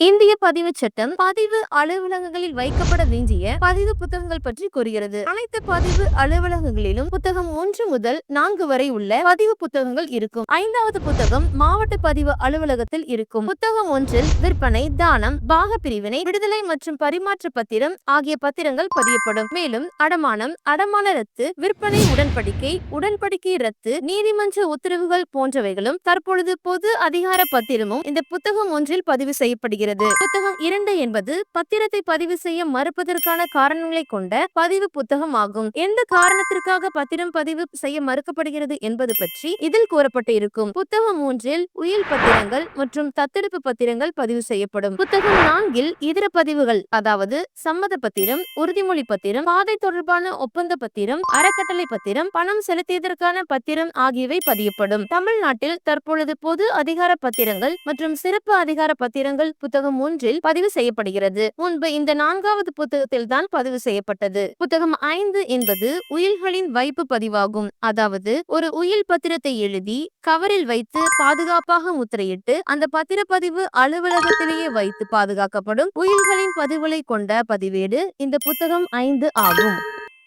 இந்திய பதிவு சட்டம் பதிவு அலுவலகங்களில் வைக்கப்பட வேண்டிய பதிவு புத்தகங்கள் பற்றி கூறுகிறது. அனைத்து பதிவு அலுவலகங்களிலும் புத்தகம் ஒன்று முதல் நான்கு வரை உள்ள பதிவு புத்தகங்கள் இருக்கும். ஐந்தாவது புத்தகம் மாவட்ட பதிவு அலுவலகத்தில் இருக்கும். புத்தகம் ஒன்றில் விற்பனை தானம் பாக பிரிவினை விடுதலை மற்றும் பரிமாற்ற பத்திரம் ஆகிய பத்திரங்கள் பதியப்படும். மேலும் அடமானம் அடமான ரத்து விற்பனை உடன்படிக்கை உடன்படிக்கை ரத்து நீதிமன்ற உத்தரவுகள் போன்றவைகளும் தற்பொழுது பொது அதிகார பத்திரமும் இந்த புத்தகம் ஒன்றில் பதிவு செய்யப்படுகிறது. வருகிறது புத்தகம் இரண்டு என்பது பத்திரத்தை பதிவு செய்ய மறுப்பதற்கான காரணங்களை கொண்ட பதிவு புத்தகம் ஆகும். எந்த காரணத்திற்காக பத்திரம் பதிவு செய்ய மறுக்கப்படுகிறது என்பது பற்றி இதில் கூறப்பட்டு இருக்கும். புத்தகம் மூன்றில் உயில் பத்திரங்கள் மற்றும் தத்தெடுப்பு பத்திரங்கள் பதிவு செய்யப்படும். புத்தகம் நான்கில் இதர பதிவுகள் அதாவது சம்மத பத்திரம் உறுதிமொழி பத்திரம் பாதை தொடர்பான ஒப்பந்த பத்திரம் அறக்கட்டளை பத்திரம் பணம் செலுத்தியதற்கான பத்திரம் ஆகியவை பதியப்படும். தமிழ்நாட்டில் தற்பொழுது பொது அதிகார பத்திரங்கள் மற்றும் சிறப்பு அதிகார பத்திரங்கள் புத்தகம் ஒன்றில் பதிவு செய்யப்படுகிறது. முன்பு இந்த நான்காவது புத்தகத்தில் தான் பதிவு செய்யப்பட்டது. புத்தகம் ஐந்து என்பது உயில்களின் வைப்பு பதிவாகும். அதாவது ஒரு உயில் பத்திரத்தை எழுதி கவரில் வைத்து பாதுகாப்பாக முத்திரையிட்டு அந்த பத்திரப்பதிவு அலுவலகத்திலேயே வைத்து பாதுகாக்கப்படும் உயில்களின் பதிவுகளை கொண்ட பதிவேடு இந்த புத்தகம் ஐந்து ஆகும்.